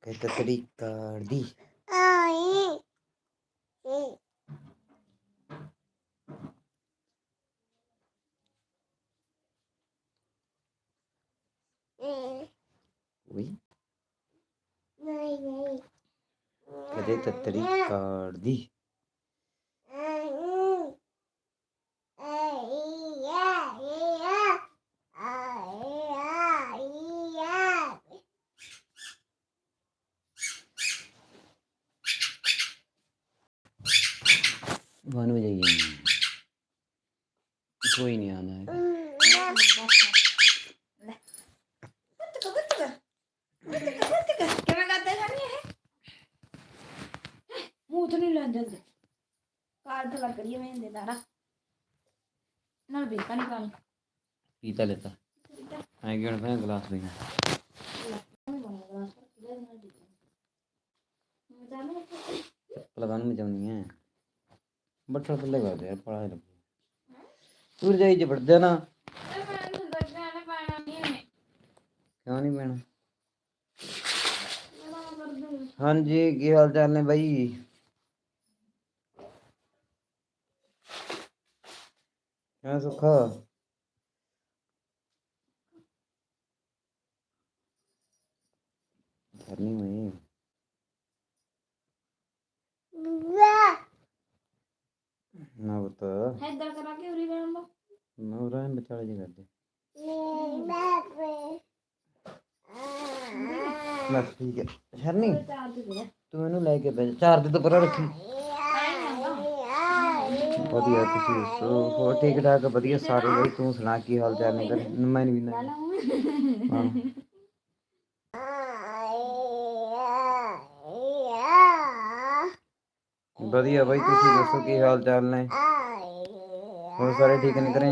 que te tricardí. Ay. Oui. Que te tricardí. ਨਹੀਂ ਆਣਾ ਹੈ ਕਿਵੇਂ ਕਰਦੇ ਜਾਨੀ ਇਹ? ਮੂੰਹ ਤੋਂ ਨਹੀਂ ਲੈਂਦੇ ਹੁੰਦੇ। ਕਾਲ ਤਾਂ ਲੱਗ ਰਹੀ ਹੈ ਮੈਂ ਦਾਰਾ ਨਾਲ। ਪਾਣੀ ਪਾਣੀ ਪੀਤਾ ਲੈਤਾ? ਐ ਕਿ ਹੁਣ ਮੈਂ ਗਲਾਸ। ਪੀਣਾ ਪਲਗਾਂ ਨੂੰ ਮਚਾਉਣੀ ਹੈ। ਬੱਠਲ ਥੱਲੇ ਕਰਦੇ ਯਾਰ ਪੜਾ ਲੱਗ ਤੂੰ ਜਾਈ ਜੇ ਵੜਦੇ ਨਾ। ਕਿਉਂ ਨਹੀਂ ਪੈਣਾ? ਹਾਂਜੀ ਕੀ ਹਾਲ ਚਾਲ ਨੇ ਬਾਈ? ਕਿਆ ਸੁੱਖਾ? ਕਰਨੀ ਮੈਂ ਹੈ। ਤੇ ਇਹਨੂੰ ਲੈ ਕੇ ਬੈ ਚਾਰ ਦੇ ਤੋਂ ਪਰਾਂ ਰੱਖੀ। ਵਧੀਆ ਤੁਸੀਂ ਦੱਸੋ। ਹੋਰ ਠੀਕ ਠਾਕ ਵਧੀਆ ਸਾਰੇ। ਬਈ ਤੂੰ ਸੁਣਾ ਕੀ ਹਾਲ ਚਾਲ ਨੇ? ਮੈਂ ਨਹੀਂ ਵੀ ਨਾ। ਵਧੀਆ ਬਾਈ ਤੁਸੀਂ ਦੱਸੋ ਕੀ ਹਾਲ ਚਾਲ ਨੇ? ਹੋਰ ਸਾਰੇ ਠੀਕ ਨੇ ਕਰੇ